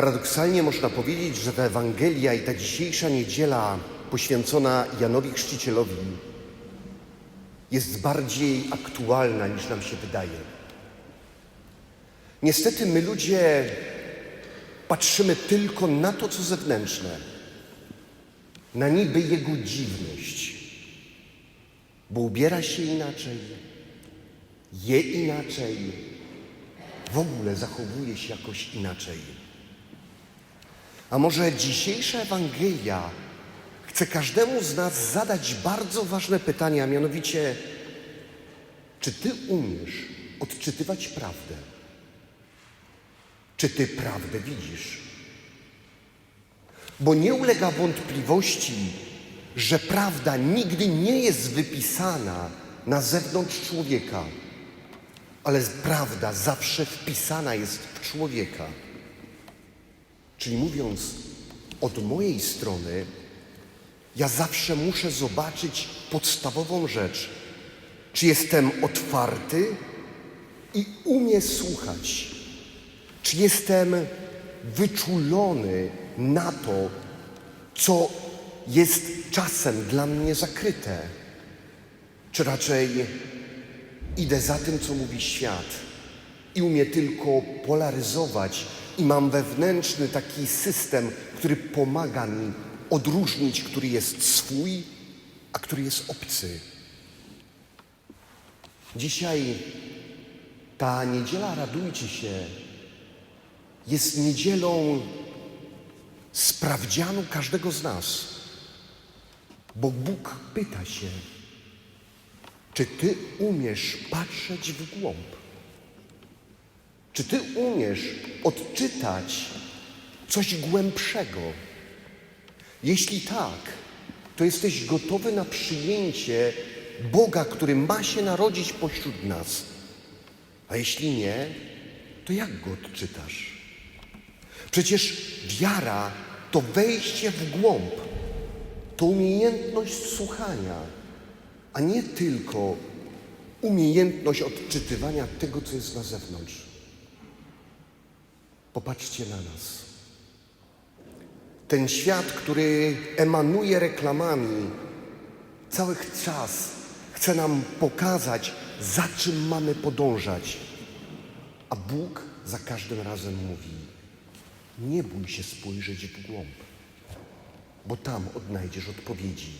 Paradoksalnie można powiedzieć, że ta Ewangelia i ta dzisiejsza niedziela poświęcona Janowi Chrzcicielowi jest bardziej aktualna niż nam się wydaje. Niestety my ludzie patrzymy tylko na to, co zewnętrzne, na niby jego dziwność, bo ubiera się inaczej, je inaczej, w ogóle zachowuje się jakoś inaczej. A może dzisiejsza Ewangelia chce każdemu z nas zadać bardzo ważne pytanie, a mianowicie, czy ty umiesz odczytywać prawdę? Czy ty prawdę widzisz? Bo nie ulega wątpliwości, że prawda nigdy nie jest wypisana na zewnątrz człowieka, ale prawda zawsze wpisana jest w człowieka. Czyli mówiąc od mojej strony, ja zawsze muszę zobaczyć podstawową rzecz. Czy jestem otwarty i umiem słuchać? Czy jestem wyczulony na to, co jest czasem dla mnie zakryte? Czy raczej idę za tym, co mówi świat i umiem tylko polaryzować i mam wewnętrzny taki system, który pomaga mi odróżnić, który jest swój, a który jest obcy. Dzisiaj ta niedziela, radujcie się, jest niedzielą sprawdzianu każdego z nas, bo Bóg pyta się, czy ty umiesz patrzeć w głąb? Czy ty umiesz odczytać coś głębszego? Jeśli tak, to jesteś gotowy na przyjęcie Boga, który ma się narodzić pośród nas. A jeśli nie, to jak go odczytasz? Przecież wiara to wejście w głąb, to umiejętność słuchania, a nie tylko umiejętność odczytywania tego, co jest na zewnątrz. Popatrzcie na nas. Ten świat, który emanuje reklamami, cały czas chce nam pokazać, za czym mamy podążać. A Bóg za każdym razem mówi: Nie bój się spojrzeć w głąb, bo tam odnajdziesz odpowiedzi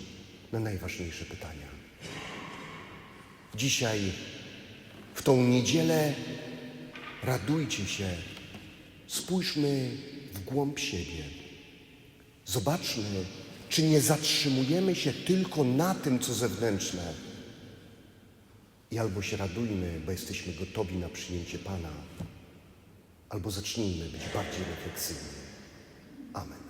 na najważniejsze pytania. Dzisiaj, w tą niedzielę, radujcie się, spójrzmy w głąb siebie. Zobaczmy, czy nie zatrzymujemy się tylko na tym, co zewnętrzne. I albo się radujmy, bo jesteśmy gotowi na przyjęcie Pana, albo zacznijmy być bardziej refleksywni. Amen.